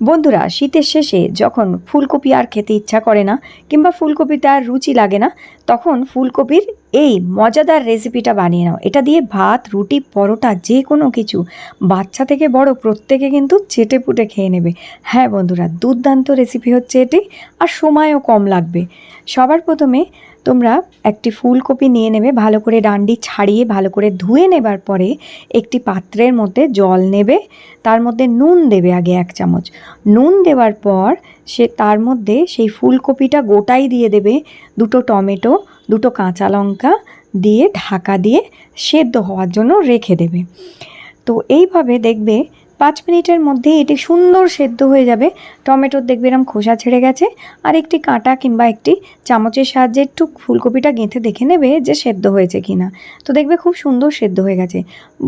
বন্ধুরা, শীতের শেষে যখন ফুলকপি আর খেতে ইচ্ছা করে না, কিংবা ফুলকপিতে আর রুচি লাগে না, তখন ফুলকপির এই মজাদার রেসিপিটা বানিয়ে নাও। এটা দিয়ে ভাত, রুটি, পরোটা, যে কোনো কিছু বাচ্চা থেকে বড় প্রত্যেকে কিন্তু চেটে পুটে খেয়ে নেবে। হ্যাঁ বন্ধুরা, দুর্দান্ত রেসিপি হচ্ছে এটি, আর সময়ও কম লাগবে। সবার প্রথমে তোমরা একটি ফুলকপি নিয়ে নেবে, ভালো করে ডান্ডি ছাড়িয়ে ভালো করে ধুয়ে নেবার পরে একটি পাত্রের মধ্যে জল নেবে, তার মধ্যে নুন দেবে আগে এক চামচ। নুন দেওয়ার পর সে তার মধ্যে সেই ফুলকপিটা গোটাই দিয়ে দেবে দুটো টমেটো, দুটো কাঁচা লঙ্কা দিয়ে ঢাকা দিয়ে সেদ্ধ হওয়ার জন্য রেখে দেবে। তো এইভাবে দেখবে পাঁচ মিনিটের মধ্যে এটি সুন্দর সেদ্ধ হয়ে যাবে। টমেটোর দেখবে এরম খোসা ছেড়ে গেছে। আর একটি কাঁটা কিংবা একটি চামচের সাহায্যে একটু ফুলকপিটা গেঁথে দেখে নেবে যে সেদ্ধ হয়েছে কি না তো দেখবে খুব সুন্দর সেদ্ধ হয়ে গেছে।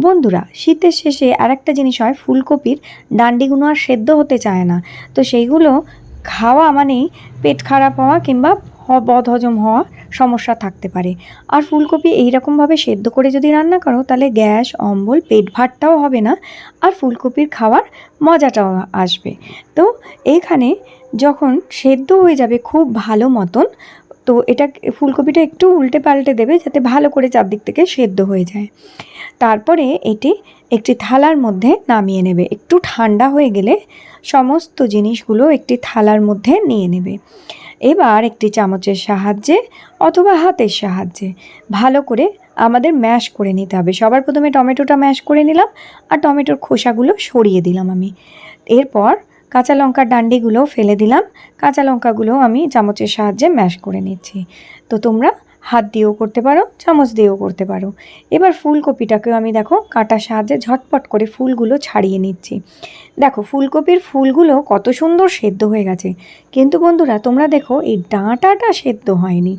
বন্ধুরা, শীতের শেষে আর একটা জিনিস হয়, ফুলকপির ডান্ডিগুলো আর সেদ্ধ হতে চায় না। তো সেইগুলো খাওয়া মানেই পেট খারাপ হওয়া কিংবা বদহজম হওয়া সমস্যা থাকতে পারে। আর ফুলকপি এইরকমভাবে সেদ্ধ করে যদি রান্না করো, তাহলে গ্যাস, অম্বল, পেট ভাতটাও হবে না, আর ফুলকপির খাওয়ার মজাটাও আসবে। তো এইখানে যখন সেদ্ধ হয়ে যাবে খুব ভালো মতন, তো এটা ফুলকপিটা একটু উল্টে পাল্টে দেবে যাতে ভালো করে চারদিক থেকে সেদ্ধ হয়ে যায়। তারপরে এটি একটি থালার মধ্যে নামিয়ে নেবে। একটু ঠান্ডা হয়ে গেলে সমস্ত জিনিসগুলো একটি থালার মধ্যে নিয়ে নেবে। এবার একটি চামচের সাহায্যে অথবা হাতের সাহায্যে ভালো করে আমাদের ম্যাশ করে নিতে হবে। সবার প্রথমে টমেটোটা ম্যাশ করে নিলাম আর টমেটোর খোসাগুলো সরিয়ে দিলাম আমি। এরপর কাঁচা লঙ্কার ডান্ডিগুলো ফেলে দিলাম। কাঁচা লঙ্কাগুলো আমি চামচের সাহায্যে ম্যাশ করে নিচ্ছি। তো তোমরা হাত দিয়েও করতে পারো, চামচ দিয়েও করতে পারো। এবার ফুলকপিটাকেও আমি দেখো কাটার সাহায্যে ঝটপট করে ফুলগুলো ছাড়িয়ে নিচ্ছি। দেখো ফুলকপির ফুলগুলো কত সুন্দর সেদ্ধ হয়ে গেছে। কিন্তু বন্ধুরা, তোমরা দেখো এই ডাঁটাটা সেদ্ধ হয়নি।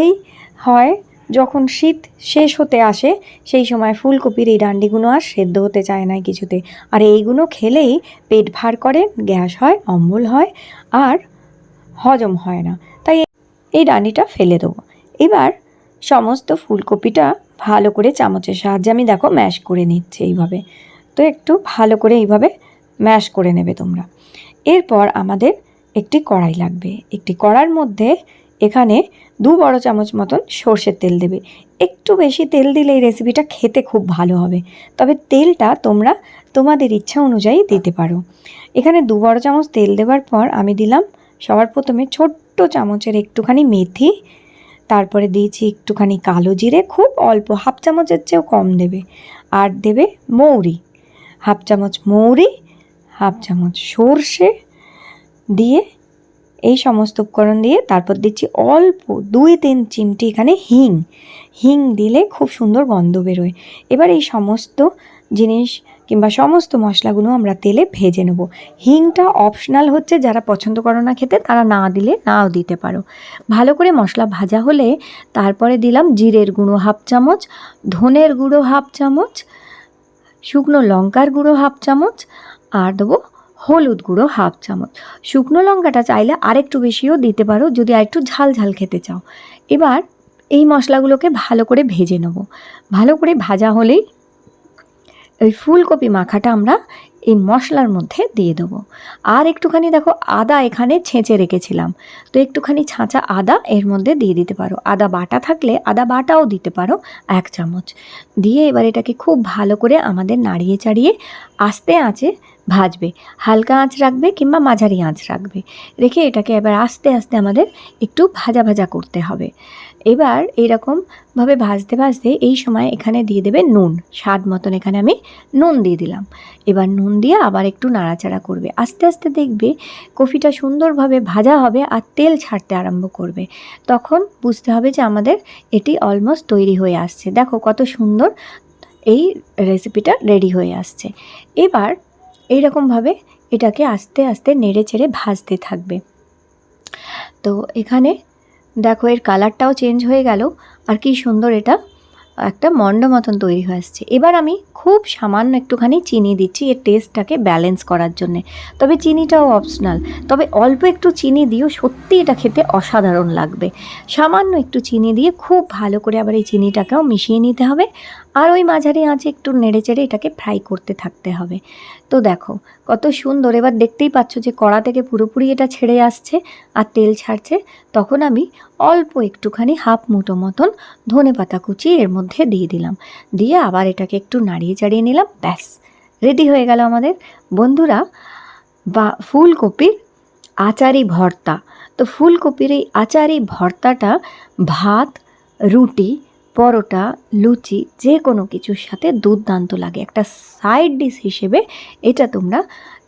এই হয় যখন শীত শেষ হতে আসে, সেই সময় ফুলকপির এই ডান্ডিগুলো আর সেদ্ধ হতে চায় না কিছুতে। আর এইগুলো খেলেই পেট ভার করে, গ্যাস হয়, অম্বল হয়, আর হজম হয় না। তাই এই ডান্ডিটা ফেলে দেবো। এবার সমস্ত ফুলকপিটা ভালো করে চামচের সাহায্যে আমি দেখো ম্যাশ করে নিচ্ছি এইভাবে। তো একটু ভালো করে এইভাবে ম্যাশ করে নেবে তোমরা। এরপর আমাদের একটি কড়াই লাগবে। একটি কড়ার মধ্যে এখানে দু বড় চামচ মতন সর্ষের তেল দেবে। একটু বেশি তেল দিলে এই রেসিপিটা খেতে খুব ভালো হবে। তবে তেলটা তোমরা তোমাদের ইচ্ছা অনুযায়ী দিতে পারো। এখানে দু বড় চামচ তেল দেওয়ার পর আমি দিলাম সবার প্রথমে ছোট্ট চামচের একটুখানি মেথি তারপরে দিয়েছি একটুখানি কালো জিরে, খুব অল্প, হাফ চামচের চেয়েও কম দেবে। আর দেবে মৌরি, হাফ চামচ মৌরি, হাফ চামচ সর্ষে দিয়ে এই সমস্ত উপকরণ দিয়ে তারপর দিচ্ছি অল্প দুই তিন চিমটি এখানে হিং। হিং দিলে খুব সুন্দর গন্ধ বেরোয়। এবার এই সমস্ত জিনিস কিংবা সমস্ত মশলাগুলো আমরা তেলে ভেজে নেব। হিংটা অপশনাল হচ্ছে যারা পছন্দ করো না খেতে, তারা না দিলে নাও দিতে পারো। ভালো করে মশলা ভাজা হলে তারপরে দিলাম জিরের গুঁড়ো হাফ চামচ, ধনের গুঁড়ো হাফ চামচ, শুকনো লঙ্কার গুঁড়ো হাফ চামচ আর দেবো হলুদ গুঁড়ো হাফ চামচ। শুকনো লঙ্কাটা চাইলে আরেকটু বেশিও দিতে পারো, যদি আরেকটু ঝাল ঝাল খেতে চাও। এবার এই মশলাগুলোকে ভালো করে ভেজে নেব। ভালো করে ভাজা হলেই ওই ফুলকপি মাখাটা আমরা এই মশলার মধ্যে দিয়ে দেবো। আর একটুখানি দেখো আদা এখানে ছেঁচে রেখেছিলাম। তো একটুখানি ছাঁচা আদা এর মধ্যে দিয়ে দিতে পারো। আদা বাটা থাকলে আদা বাটাও দিতে পারো এক চামচ। দিয়ে এবার এটাকে খুব ভালো করে আমাদের নাড়িয়ে চাড়িয়ে আস্তে আঁচে ভাজবে। হালকা আঁচ রাখবে কিংবা মাঝারি আঁচ রাখবে। রেখে এটাকে এবার আস্তে আস্তে আমাদের একটু ভাজা ভাজা করতে হবে। এবার এইরকমভাবে ভাজতে ভাজতে এই সময় এখানে দিয়ে দেবে নুন। স্বাদ মতন এখানে আমি নুন দিয়ে দিলাম। এবার নুন দিয়ে আবার একটু নাড়াচাড়া করবে। আস্তে আস্তে দেখবে কফিটা সুন্দরভাবে ভাজা হবে আর তেল ছাড়তে আরম্ভ করবে। তখন বুঝতে হবে যে আমাদের এটি অলমোস্ট তৈরি হয়ে আসছে। দেখো কত সুন্দর এই রেসিপিটা রেডি হয়ে আসছে। এবার এইরকমভাবে এটাকে আস্তে আস্তে নেড়ে চেড়ে ভাজতে থাকবে। তো এখানে দেখো, এর কালারটাও চেঞ্জ হয়ে গেল। আর কি সুন্দর এটা। একটা মন্ড মতন তৈরি হয়ে আসছে। এবার আমি খুব সামান্য একটুখানি চিনি দিচ্ছি এর টেস্টটাকে ব্যালেন্স করার জন্যে। তবে চিনিটাও অপশনাল তবে অল্প একটু চিনি দিয়েও সত্যি এটা খেতে অসাধারণ লাগবে। সামান্য একটু চিনি দিয়ে খুব ভালো করে আবার এই চিনিটাকেও মিশিয়ে নিতে হবে। আর ওই মাঝারি আঁচে একটু নেড়ে চেড়ে এটাকে ফ্রাই করতে থাকতে হবে। তো দেখো, কত সুন্দর। এবার দেখতেই পাচ্ছ যে কড়া থেকে পুরোপুরি এটা ছেড়ে আসছে আর তেল ছাড়ছে। তখন আমি অল্প একটুখানি হাফ মুটো মতন ধনে পাতা কুচি এর মধ্যে দিয়ে দিলাম। দিয়ে আবার এটাকে একটু নাড়িয়ে চাড়িয়ে নিলাম। ব্যাস, রেডি হয়ে গেল আমাদের। বন্ধুরা, বা ফুলকপির আচারি ভর্তা। তো ফুলকপির এই আচারি ভর্তাটা ভাত, রুটি পরোটা লুচি যে কোনো কিছুর সাথে দুর্দান্ত লাগে। একটা সাইড ডিশ হিসেবে এটা তোমরা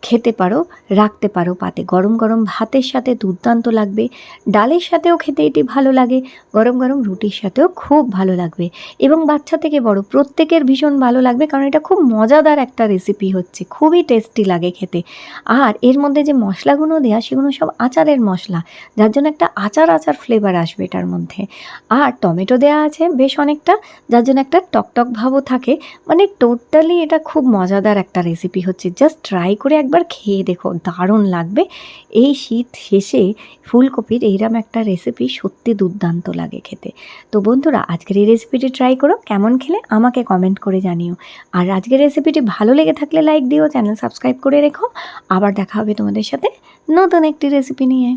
খেতে পারো, রাখতে পারো পাতে। গরম গরম ভাতের সাথে দুর্দান্ত লাগবে। ডালের সাথেও খেতে এটি ভালো লাগে। গরম গরম রুটির সাথেও খুব ভালো লাগবে। এবং বাচ্চা থেকে বড় প্রত্যেকের ভীষণ ভালো লাগবে কারণ এটা খুব মজাদার একটা রেসিপি হচ্ছে। খুবই টেস্টি লাগে খেতে। আর এর মধ্যে যে মশলাগুলো দেওয়া সেগুলো সব আচারের মশলা। যার জন্য একটা আচার আচার ফ্লেভার আসবে এটার মধ্যে। আর টমেটো দেওয়া আছে বেশ অনেকটা, যার জন্য একটা টকটক ভাবও থাকে। মানে টোটালি এটা খুব মজাদার একটা রেসিপি হচ্ছে। জাস্ট ট্রাই করে একবার খেয়ে দেখো দারুণ লাগবে। এই শীত শেষে ফুলকপির এইরকম একটা রেসিপি সত্যি দুর্দান্ত লাগে খেতে। তো বন্ধুরা, আজকের এই রেসিপিটি ট্রাই করো, কেমন খেলে আমাকে কমেন্ট করে জানিও। আর আজকের রেসিপিটি ভালো লেগে থাকলে লাইক দিও চ্যানেল সাবস্ক্রাইব করে রেখো। আবার দেখা হবে তোমাদের সাথে নতুন একটি রেসিপি নিয়ে।